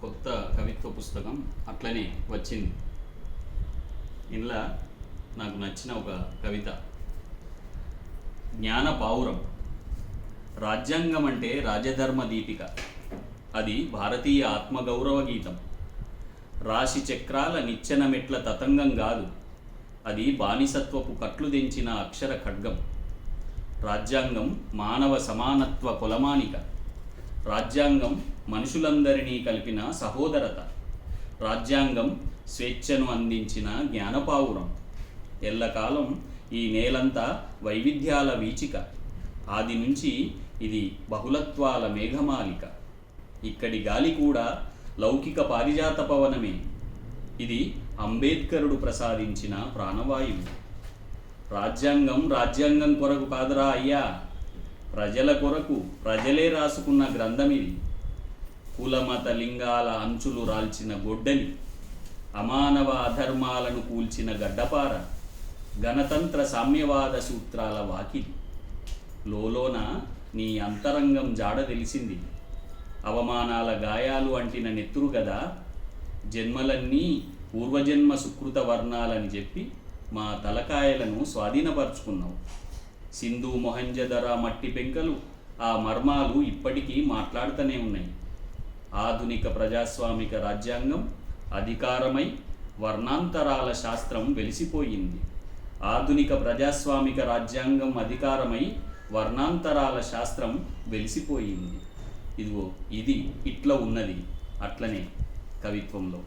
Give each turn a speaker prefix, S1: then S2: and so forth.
S1: కొత్త కవిత్వ పుస్తకం అట్లనే వచ్చింది. ఇందులో నాకు నచ్చిన ఒక కవిత. జ్ఞాన పావురం. రాజ్యాంగం అంటే రాజధర్మ దీపిక. అది భారతీయ ఆత్మగౌరవ గీతం. రాశి చక్రాల నిచ్చెన మెట్ల తతంగం కాదు అది బానిసత్వపు కట్లు దించిన అక్షర ఖడ్గం. రాజ్యాంగం మానవ సమానత్వ కులమానిక. రాజ్యాంగం మనుషులందరినీ కలిపిన సహోదరత. రాజ్యాంగం స్వేచ్ఛను అందించిన జ్ఞానపావురం. ఎల్లకాలం ఈ నేలంతా వైవిధ్యాల వీచిక. ఆది నుంచి ఇది బహుళత్వాల మేఘమాలిక. ఇక్కడి గాలి కూడా లౌకిక పారిజాత పవనమే. ఇది అంబేద్కరుడు ప్రసాదించిన ప్రాణవాయువు. రాజ్యాంగం రాజ్యాంగం కొరకు కాదురా అయ్యా. ప్రజల కొరకు ప్రజలే రాసుకున్న గ్రంథం ఇది. కులమత లింగాల అంచులు రాల్చిన గొడ్డలి అమానవ అధర్మాలను కూల్చిన గడ్డపార గణతంత్ర సామ్యవాద సూత్రాల వాకిలి. లోలోన నీ అంతరంగం జాడ తెలిసింది. అవమానాల గాయాలు అంటిన నెత్తురు గదా జన్మలన్నీ పూర్వజన్మ సుకృత వర్ణాలని చెప్పి మా తలకాయలను స్వాధీనపరుచుకున్నావు. సింధు మొహంజదర మట్టి పెంకలు ఆ మర్మాలు ఇప్పటికీ మాట్లాడుతూనే ఉన్నాయి. ఆధునిక ప్రజాస్వామిక రాజ్యాంగం అధికారమై వర్ణాంతరాల శాస్త్రం వెలిసిపోయింది. ఆధునిక ప్రజాస్వామిక రాజ్యాంగం అధికారమై వర్ణాంతరాల శాస్త్రం వెలిసిపోయింది. ఇదిగో ఇది ఇట్లా ఉన్నది. అట్లనే కవిత్వంలో.